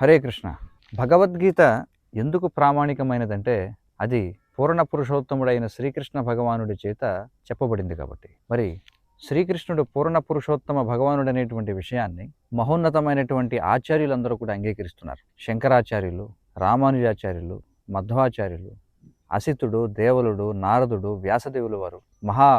హరే కృష్ణ. భగవద్గీత ఎందుకు ప్రామాణికమైనదంటే అది పూర్ణ పురుషోత్తముడైన శ్రీకృష్ణ భగవానుడి చేత చెప్పబడింది కాబట్టి. మరి శ్రీకృష్ణుడు పూర్ణ పురుషోత్తమ భగవానుడు అనేటువంటి విషయాన్ని మహోన్నతమైనటువంటి ఆచార్యులందరూ కూడా అంగీకరిస్తున్నారు. శంకరాచార్యులు రామానుజాచార్యులు మధ్వాచార్యులు అసితుడు దేవలుడు నారదుడు వ్యాసదేవులు వారు మహా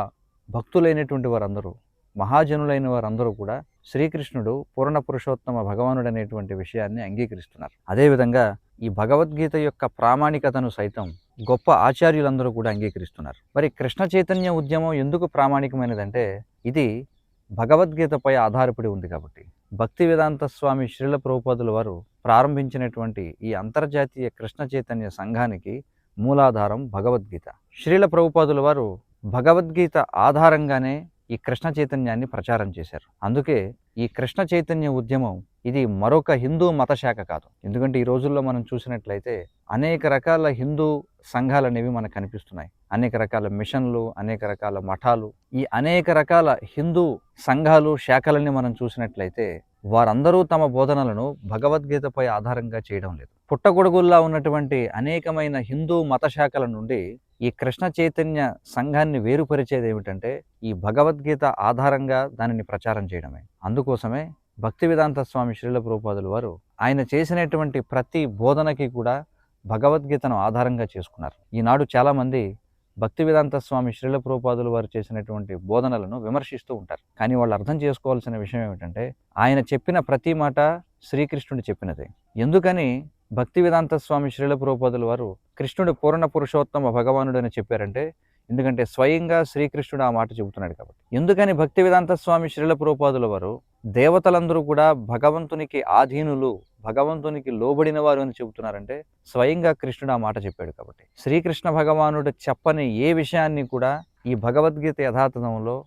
భక్తులైనటువంటి వారందరూ మహాజనులైన వారందరూ కూడా శ్రీకృష్ణుడు పూర్ణ పురుషోత్తమ భగవానుడు అనేటువంటి విషయాన్ని అంగీకరిస్తున్నారు. అదేవిధంగా ఈ భగవద్గీత యొక్క ప్రామాణికతను సైతం గొప్ప ఆచార్యులందరూ కూడా అంగీకరిస్తున్నారు. మరి కృష్ణ చైతన్య ఉద్యమం ఎందుకు ప్రామాణికమైనదంటే ఇది భగవద్గీతపై ఆధారపడి ఉంది కాబట్టి. భక్తి వేదాంత స్వామి శ్రీల ప్రభుపాదుల వారు ప్రారంభించినటువంటి ఈ అంతర్జాతీయ కృష్ణ చైతన్య సంఘానికి మూలాధారం భగవద్గీత. శ్రీల ప్రభుపాదుల వారు భగవద్గీత ఆధారంగానే ఈ కృష్ణ చైతన్యాన్ని ప్రచారం చేశారు. అందుకే ఈ కృష్ణ చైతన్య ఉద్యమం ఇది మరొక హిందూ మత శాఖ కాదు. ఎందుకంటే ఈ రోజుల్లో మనం చూసినట్లయితే అనేక రకాల హిందూ సంఘాలు అనేవి మనకు కనిపిస్తున్నాయి. అనేక రకాల మిషన్లు అనేక రకాల మఠాలు ఈ అనేక రకాల హిందూ సంఘాలు శాఖలని మనం చూసినట్లయితే వారందరూ తమ బోధనలను భగవద్గీతపై ఆధారంగా చేయడం లేదు. పుట్టగొడుగుల్లా ఉన్నటువంటి అనేకమైన హిందూ మత శాఖల నుండి ఈ కృష్ణ చైతన్య సంఘాన్ని వేరుపరిచేది ఏమిటంటే ఈ భగవద్గీత ఆధారంగా దానిని ప్రచారం చేయడమే. అందుకోసమే భక్తి వేదాంత స్వామి శ్రీల ప్రభుపాదులు వారు ఆయన చేసినటువంటి ప్రతి బోధనకి కూడా భగవద్గీతను ఆధారంగా చేసుకున్నారు. ఈనాడు చాలామంది భక్తి వేదాంత స్వామి శ్రీల ప్రభుపాదులు వారు చేసినటువంటి బోధనలను విమర్శిస్తూ ఉంటారు. కానీ వాళ్ళు అర్థం చేసుకోవాల్సిన విషయం ఏమిటంటే ఆయన చెప్పిన ప్రతి మాట శ్రీకృష్ణుడు చెప్పినదే. ఎందుకని? భక్తి వేదాంత స్వామి శ్రీల ప్రభుపాదుల వారు కృష్ణుడు పూర్ణ పురుషోత్తమ భగవానుడు అని చెప్పారంటే ఎందుకంటే స్వయంగా శ్రీకృష్ణుడు ఆ మాట చెబుతున్నాడు కాబట్టి. ఎందుకని భక్తి వేదాంత స్వామి శ్రీల ప్రభుపాదుల వారు దేవతలందరూ కూడా భగవంతునికి ఆధీనులు భగవంతునికి లోబడిన వారు అని చెబుతున్నారంటే స్వయంగా కృష్ణుడు ఆ మాట చెప్పాడు కాబట్టి. శ్రీకృష్ణ భగవానుడు చెప్పని ఏ విషయాన్ని కూడా ఈ భగవద్గీత యథాతథంలో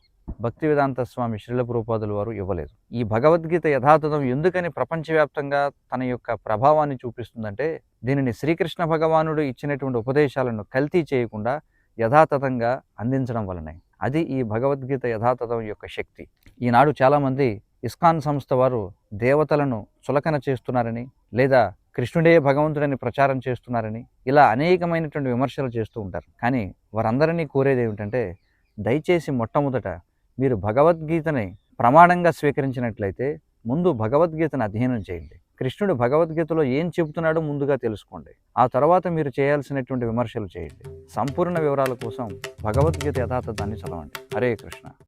భక్తి వేదాంత స్వామి శ్రీల ప్రభుపాదుల వారు ఇవ్వలేదు. ఈ భగవద్గీత యథాతథం ఎందుకని ప్రపంచవ్యాప్తంగా తన యొక్క ప్రభావాన్ని చూపిస్తుందంటే దీనిని శ్రీకృష్ణ భగవానుడు ఇచ్చినటువంటి ఉపదేశాలను కల్తీ చేయకుండా యథాతథంగా అందించడం వలనే అది ఈ భగవద్గీత యథాతథం యొక్క శక్తి. ఈనాడు చాలామంది ఇస్కాన్ సంస్థ వారు దేవతలను చులకన చేస్తున్నారని లేదా కృష్ణుడే భగవంతుడని ప్రచారం చేస్తున్నారని ఇలా అనేకమైనటువంటి విమర్శలు చేస్తూ ఉంటారు. కానీ వారందరినీ కోరేది ఏమిటంటే దయచేసి మొట్టమొదట మీరు భగవద్గీతని ప్రమాణంగా స్వీకరించినట్లయితే ముందు భగవద్గీతను అధ్యయనం చేయండి. కృష్ణుడు భగవద్గీతలో ఏం చెబుతున్నాడో ముందుగా తెలుసుకోండి. ఆ తర్వాత మీరు చేయాల్సినటువంటి విమర్శలు చేయండి. సంపూర్ణ వివరాల కోసం భగవద్గీత యథాతథాన్ని చదవండి. హరే కృష్ణ.